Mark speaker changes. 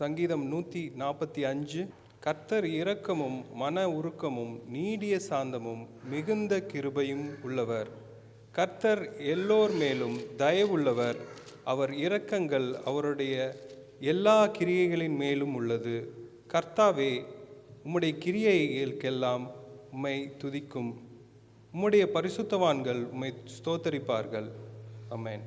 Speaker 1: சங்கீதம் நூற்றி நாற்பத்தி அஞ்சு கர்த்தர் இரக்கமும் மன உருக்கமும் நீடிய சாந்தமும் மிகுந்த கிருபையும் உள்ளவர் கர்த்தர் எல்லோர் மேலும் தயவுள்ளவர் அவர் இரக்கங்கள் அவருடைய எல்லா கிரியைகளின் மேலும் உள்ளது கர்த்தாவே உம்முடைய கிரியைகளுக்கெல்லாம் உம்மை துதிக்கும் உம்முடைய பரிசுத்தவான்கள் உம்மை ஸ்தோத்தரிப்பார்கள் அமேன்